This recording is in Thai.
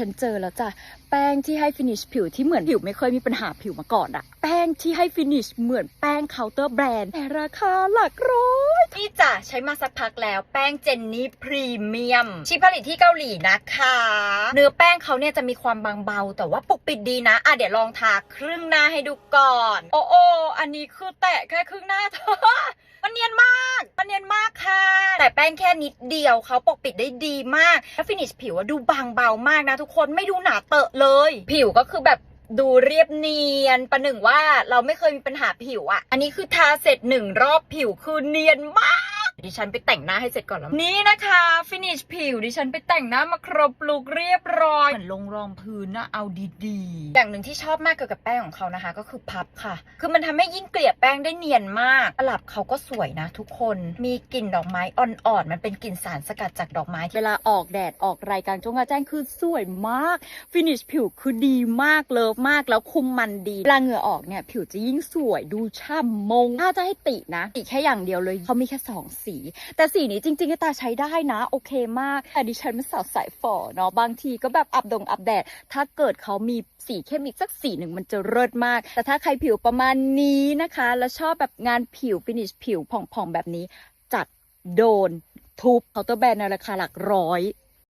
ฉันเจอแล้วจ้ะ แป้งที่ให้ฟินิชผิวที่เหมือนผิวไม่เคยมีปัญหาผิวมาก่อนอะแป้งที่ให้ฟินิชเหมือนแป้งเคาน์เตอร์แบรนด์แต่ราคาหลักร้อยนี่จ้ะใช้มาสักพักแล้วแป้งเจนนี่พรีเมียมที่ผลิตที่เกาหลีนะคะ เนื้อแป้งเขาเนี่ยจะมีความบางเบา แต่ว่าปกปิดดีนะอะเดี๋ยวลองทาครึ่งหน้าให้ดูก่อน โอ้โออันนี้คือแตะแค่ครึ่งหน้าเธอมันเนียนมากมันเนียนมากค่ะ แต่แป้งแค่นิดเดียวเขาปกปิดได้ดีมาก แล้วฟินิชผิวดูบางเบามากนะทุกคนไม่ดูหนาเตอะเลย ผิวก็คือแบบดูเรียบเนียนประหนึ่งว่าเราไม่เคยมีปัญหาผิวอะ อันนี้คือทาเสร็จหนึ่งรอบผิวคือเนียนมาก ดิฉันไปแต่งหน้าให้เสร็จก่อนแล้ว นี่นะคะฟินิชผิวดิฉันไปแต่งหน้ามาครบลุกเรียบร้อยเหมือนลงรองพื้นนะเอาดีๆ อย่างหนึ่งที่ชอบมากเกี่ยวกับแป้งของเขานะคะ ก็คือพับค่ะ คือมันทำให้ยิ่งเกลี่ยแป้งได้เนียนมากตลับเขาก็สวยนะ ทุกคนมีกลิ่นดอกไม้อ่อนๆมันเป็นกลิ่นสารสกัดจากดอกไม้เวลาออกแดดออกรายการจงกระแจ้งคือสวยมากฟินิชผิวคือดีมากเลิฟมากแล้วคุมมันดีเวลาเหงื่อออกเนี่ยผิวจะยิ่งสวยดูช่ำมงถ้าจะให้ตินะ ติแค่อย่างเดียวเลยเขามีแค่สองสีแต่สีนี้จริงๆตาใช้ได้นะ โอเคมากแต่ดิฉันเป็นสาวสายฝ่อเนาะบางทีก็แบบอับดงอับแดด ถ้าเกิดเขามีสีเข้มอีกสักสีหนึ่งมันจะเลิศมาก แต่ถ้าใครผิวประมาณนี้นะคะ แล้วชอบแบบงานผิวฟินิชผิวผ่องๆแบบนี้ จัดโดนทุบเคาน์เตอร์แบรนด์ในราคาหลักร้อย